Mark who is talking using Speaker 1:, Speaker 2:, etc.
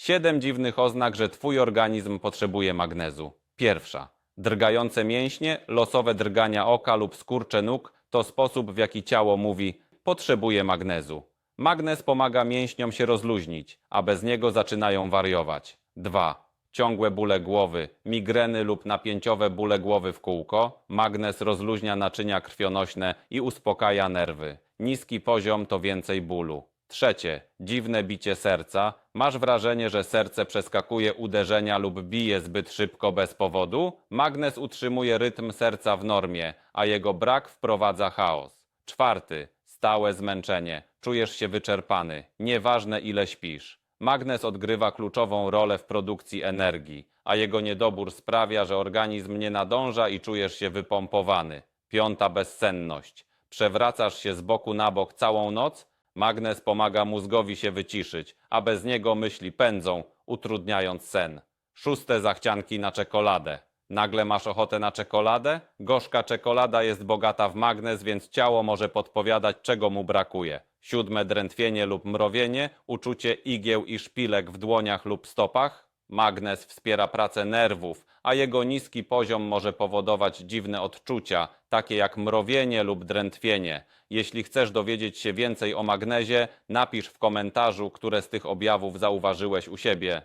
Speaker 1: Siedem dziwnych oznak, że twój organizm potrzebuje magnezu. Pierwsza. Drgające mięśnie, losowe drgania oka lub skurcze nóg to sposób, w jaki ciało mówi potrzebuje magnezu. Magnez pomaga mięśniom się rozluźnić, a bez niego zaczynają wariować. 2. Ciągłe bóle głowy, migreny lub napięciowe bóle głowy w kółko. Magnez rozluźnia naczynia krwionośne i uspokaja nerwy. Niski poziom to więcej bólu. Trzecie. Dziwne bicie serca. Masz wrażenie, że serce przeskakuje uderzenia lub bije zbyt szybko bez powodu? Magnez utrzymuje rytm serca w normie, a jego brak wprowadza chaos. Czwarty. Stałe zmęczenie. Czujesz się wyczerpany. Nieważne ile śpisz. Magnez odgrywa kluczową rolę w produkcji energii, a jego niedobór sprawia, że organizm nie nadąża i czujesz się wypompowany. Piąta bezsenność. Przewracasz się z boku na bok całą noc? Magnez pomaga mózgowi się wyciszyć, a bez niego myśli pędzą, utrudniając sen. Szóste zachcianki na czekoladę. Nagle masz ochotę na czekoladę? Gorzka czekolada jest bogata w magnez, więc ciało może podpowiadać, czego mu brakuje. Siódme drętwienie lub mrowienie, uczucie igieł i szpilek w dłoniach lub stopach. Magnez wspiera pracę nerwów, a jego niski poziom może powodować dziwne odczucia, takie jak mrowienie lub drętwienie. Jeśli chcesz dowiedzieć się więcej o magnezie, napisz w komentarzu, które z tych objawów zauważyłeś u siebie.